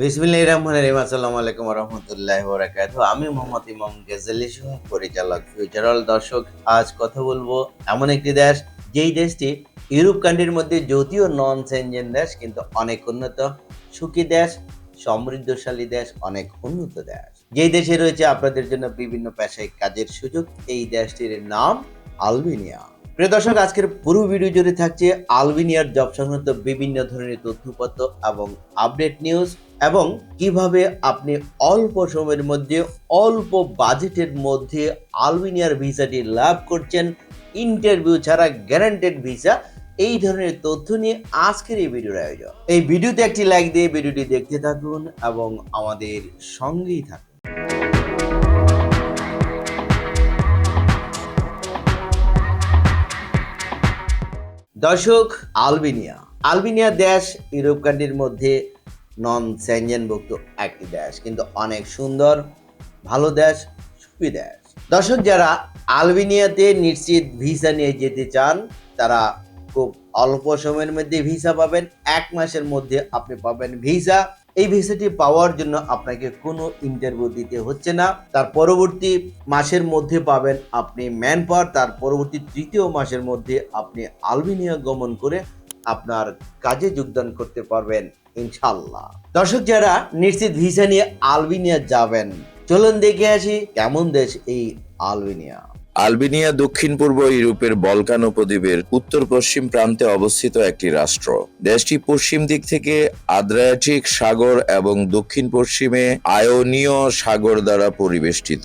বিসমিল্লাহ রহমান রহিম, আসসালামু আলাইকুম রহমতুল্লাহ আমি মোহাম্মদ ইমাম গেজালি পরিচালক, ফিউচারাল দর্শক। আজ কথা বলব এমন একটি দেশ, যেই দেশটি ইউরোপ কান্ট্রির মধ্যে যদিও নন সেনজেন দেশ, কিন্তু অনেক উন্নত, সুখী দেশ, সমৃদ্ধশালী দেশ, অনেক উন্নত দেশ। যেই দেশে রয়েছে, আপনাদের জন্য বিভিন্ন পেশায় কাজের সুযোগ, এই দেশটির নাম আলবেনিয়া। প্রিয় দর্শক, আজকের পুরো ভিডিও জুড়ে থাকছে আলবেনিয়ার জব সংক্রান্ত বিভিন্ন ধরনের তথ্যপত্র এবং আপডেট নিউজ এবং কীভাবে আপনি অল্প সময়ের মধ্যে, অল্প বাজেটের মধ্যে আলবেনিয়ার ভিসাটি লাভ করছেন, ইন্টারভিউ ছাড়া গ্যারান্টেড ভিসা, এই ধরনের তথ্য নিয়ে আজকের এই ভিডিওর আয়োজন। এই ভিডিওতে একটি লাইক দিয়ে ভিডিওটি দেখতে থাকুন এবং আমাদের সঙ্গেই থাকুন। দর্শক, আলবেনিয়া। আলবেনিয়া দেশ, ইউরোপ কান্ট্রির মধ্যে নন স্যাঞ্জেনভুক্ত একটি দেশ। কিন্তু অনেক সুন্দর, ভালো দেশ, সুখী দেশ। দর্শক, যারা আলবেনিয়াতে নিশ্চিত ভিসা নিয়ে যেতে চান, তারা খুব অল্প সময়ের মধ্যে ভিসা পাবেন। এক মাসের মধ্যে আপনি পাবেন ভিসা। এই ভিসাটি পাওয়ার জন্য আপনাকে কোনো ইন্টারভিউ দিতে হচ্ছে না। তার পরবর্তী মাসের মধ্যে পাবেন আপনি ম্যান পাওয়ার তার পরবর্তী তৃতীয় মাসের মধ্যে আপনি আলবেনিয়া গমন করে আপনার কাজে যোগদান করতে পারবেন ইনশাল্লাহ দর্শক, যারা নিশ্চিত ভিসা নিয়ে আলবেনিয়া যাবেন, চলুন দেখে আসি কেমন দেশ এই আলবেনিয়া আলবেনিয়া দক্ষিণ পূর্ব ইউরোপের বলকান উপদ্বীপের উত্তর পশ্চিম প্রান্তে অবস্থিত একটি রাষ্ট্র। দেশটি পশ্চিম দিক থেকে আদ্রিয়াটিক সাগর এবং দক্ষিণ পশ্চিমে আয়োনীয় সাগর দ্বারা পরিবেষ্টিত।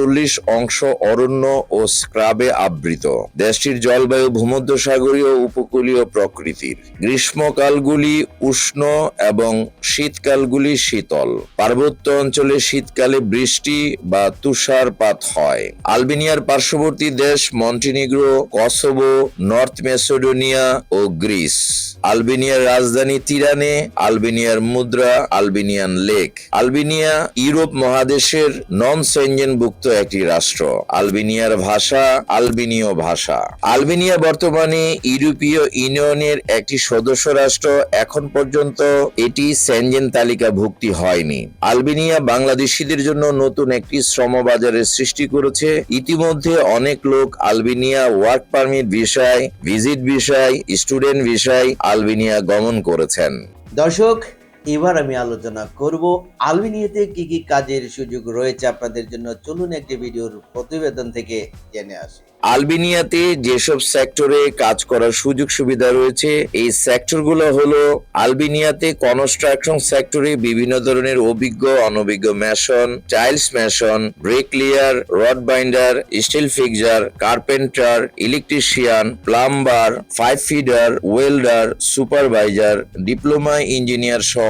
চল্লিশ অংশ অরণ্য ও স্ক্রাবে আবৃত। দেশটির জলবায়ু ভূমধ্যসাগরীয় উপকূলীয় প্রকৃতির। গ্রীষ্মকালগুলি উষ্ণ এবং শীতকালগুলি শীতল। পার্বত্য অঞ্চলে শীতকালে বৃষ্টি বা তুষারপাত হয়। আলবেনিয়ার পার্শ্ববর্তী দেশ মন্টিনিগ্রো, কসোভো, নর্থ মেসোডোনিয়া ও গ্রিস। আলবেনিয়ার রাজধানী তিরানে, আলবেনিয়ার মুদ্রা, আলবেনিয়ান লেক। আলবেনিয়া ইউরোপ মহাদেশের নন সেঞ্জেনভুক্ত একটি রাষ্ট্র। আলবেনিয়ার ভাষা আলবেনীয় ভাষা। আলবেনিয়া বর্তমানে ইউরোপীয় ইউনিয়নের একটি সদস্য রাষ্ট্র। এখন পর্যন্ত এটি সেনজেন তালিকাভুক্তি হয়নি। আলবেনিয়া বাংলাদেশিদের জন্য নতুন একটি শ্রম বাজারের সৃষ্টি করেছে। ইতিমধ্যে অনেক লোক আলবেনিয়া ওয়ার্ক পারমিট বিষয় ভিজিট বিষয় স্টুডেন্ট বিষয় আলবেনিয়া গমন করেছেন। দর্শক এবার আমি আলোচনা করব আলবেনিয়াতে কি কি কাজের সুযোগ রয়েছে আপনাদের জন্য। চলুন একটি ভিডিওর প্রতিবেদন থেকে জেনে আসি। আলবেনিয়াতে যেসব সেক্টরে কাজ করার সুযোগ সুবিধা রয়েছে, এই সেক্টরগুলো হলো আলবেনিয়াতে কনস্ট্রাকশন সেক্টরে বিভিন্ন ধরনের অভিজ্ঞ, অনভিজ্ঞ mason tiles mason bricklayer, rod binder, steel fixer, carpenter, electrician, plumber, pipe fitter, welder, supervisor, diploma engineer সহ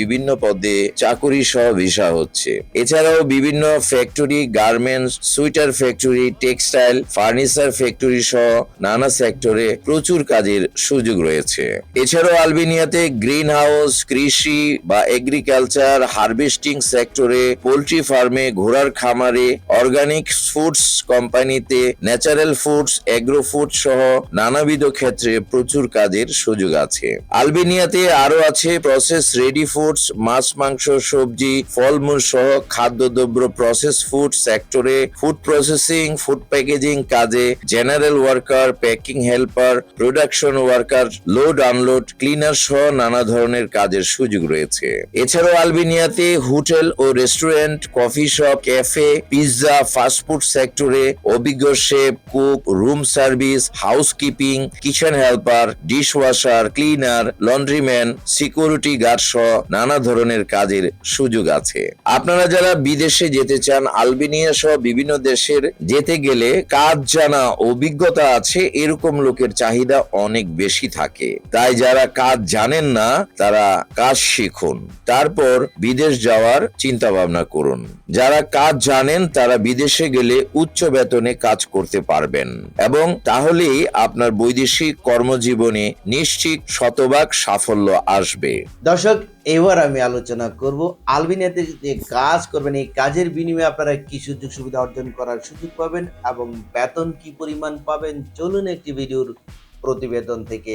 বিভিন্ন পদে চাকুরি সহ ভিসা হচ্ছে। এছাড়াও বিভিন্ন factory garments sweater factory textile furniture factory সহ নানা সেক্টরে প্রচুর কাজের সুযোগ রয়েছে। এছাড়াও আলবেনিয়াতে গ্রিন হাউস কৃষি বা এগ্রিকালচার হার্ভেস্টিং সেক্টরে পোল্ট্রি ফার্মে ঘোড়ার খামারে অর্গানিক ফুডস কোম্পানিতে ন্যাচারাল ফুডস এগ্রো ফুড সহ নানাবিধ ক্ষেত্রে প্রচুর কাজের সুযোগ আছে। আলবেনিয়াতে আরও আছে প্রসেস রেডি ফুডস মাছ, মাংস, সবজি, ফলমূল সহ খাদ্যদ্রব্য প্রসেস ফুড সেক্টরে ফুড প্রসেসিং ফুড প্যাকেজিং কাজে general worker packing helper production worker load unload cleaner সহ নানা ধরনের কাজের সুযোগ রয়েছে। এছাড়াও আলবেনিয়াতে হোটেল ও restaurant coffee shop cafe pizza fast food সেক্টরে অভিজ্ঞ chef cook room service housekeeping kitchen helper dish washer cleaner laundryman security guard সহ নানা ধরনের কাজের সুযোগ আছে। আপনারা যারা বিদেশে যেতে চান, আলবেনিয়া সহ বিভিন্ন দেশের যেতে গেলে কাজ জানা অভিজ্ঞতা আছে, এরকম লোকের চাহিদা অনেক বেশি থাকে। তাই যারা কাজ জানেন না, তারা কাজ শিখুন। তারপর বিদেশ যাওয়ার চিন্তা ভাবনা করুন। যারা কাজ জানেন, তারা বিদেশে গেলে উচ্চ বেতনে কাজ করতে পারবেন। এবং তাহলেই আপনার বৈদেশিক কর্মজীবনে নিশ্চিত শতভাগ সাফল্য আসবে। দর্শক এবার আমি আলোচনা করব। আলবেনিয়াতে যে কাজ করবেন, এই কাজের বিনিময়ে আপনারা কি সুযোগ সুবিধা অর্জন করার সুযোগ পাবেন এবং বেতন কি পরিমাণ পাবেন? চলুন একটি ভিডিওর প্রতিবেদন থেকে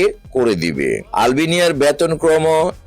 it. করে দিবে। আলবেনিয়ার বেতন ক্রম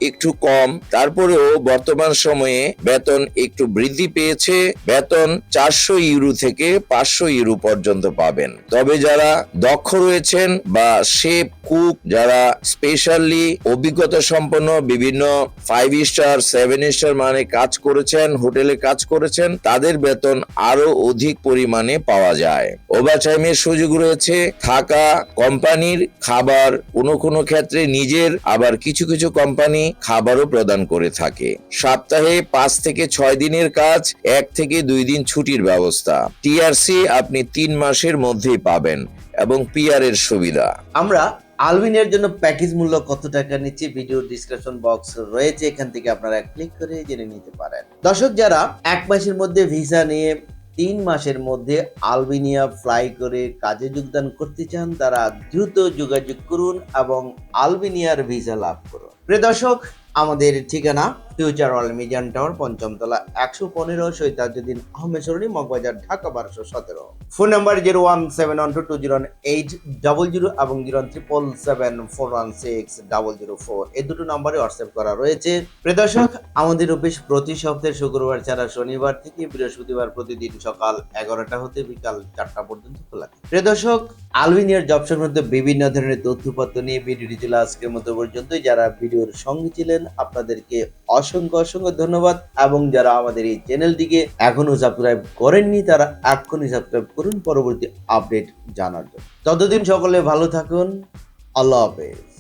একটু কম, তারপরেও বর্তমান সময়ে বেতন একটু বৃদ্ধি পেয়েছে। বেতন চারশো ইউরো থেকে পাঁচশো ইউরো পর্যন্ত পাবেন। তবে যারা দক্ষ রয়েছেন বা শেফ, কুক, যারা স্পেশালি অভিজ্ঞতা সম্পন্ন বিভিন্ন ফাইভ স্টার, সেভেন স্টার মানে কাজ করেছেন, হোটেলে কাজ করেছেন, তাদের বেতন আরও অধিক পরিমাণে পাওয়া যায়। ওভারটাইমের সুযোগ রয়েছে থাকা, কোম্পানির খাবার, কোনো কোনো ক্ষেত্রে নিজের আবার কিছু কিছু কোম্পানি খাবারও প্রদান করে থাকে। সপ্তাহে পাঁচ থেকে ছয় দিনের কাজ, এক থেকে দুই দিন ছুটির ব্যবস্থা। টিআরসি আপনি তিন মাসের মধ্যেই পাবেন এবং পিআর এর সুবিধা। আমরা আলবেনিয়ার জন্য প্যাকেজ মূল্য কত টাকা নিচ্ছে ভিডিও ডিসক্রিপশন বক্স রয়েছে, এখান থেকে আপনারা ক্লিক করে জেনে নিতে পারেন। দর্শক, যারা এক মাসের মধ্যে ভিসা নিয়ে তিন মাসের মধ্যে আলবেনিয়া ফ্লাই করে কাজে যোগদান করতে চান, তারা দ্রুত যোগাযোগ করুন এবং আলবেনিয়ার ভিসা লাভ করুন। প্রিয় দর্শক, আমাদের ঠিকানা ফিউচার ওয়াল মিডিয়ান টাওয়ার পঞ্চমতলা একশো পনেরো সৈতাজুদ্দিন আহমেদ মগবাজার, ঢাকা বারোশো সতেরো। Phone number zero one seven one two two zero eight zero এবং zero triple seven four one six zero four. এই দুটো নাম্বারে হোয়াটসঅ্যাপ করা রয়েছে। প্রিয় দর্শক, আমাদের অফিস প্রতি সপ্তাহে শুক্রবার ছাড়া শনিবার থেকে বৃহস্পতিবার প্রতিদিন সকাল এগারোটা হতে বিকাল চারটা পর্যন্ত খোলা থাকে। প্রিয় দর্শক জব সংক্রান্ত বিভিন্ন ধরনের তথ্যপত্র নিয়ে ভিডিওটি ছিল আজকের মতো পর্যন্তই। যারা ভিডিওর সঙ্গে ছিলেন, আপনাদেরকে অসংখ্য অসংখ্য ধন্যবাদ। এবং যারা আমাদের এই চ্যানেলটিকে এখনও সাবস্ক্রাইব করেননি, তারা এখনই সাবস্ক্রাইব করুন, পরবর্তী আপডেট জানার জন্য। ততদিন সকলে ভালো থাকুন। আল্লাহ হাফেজ।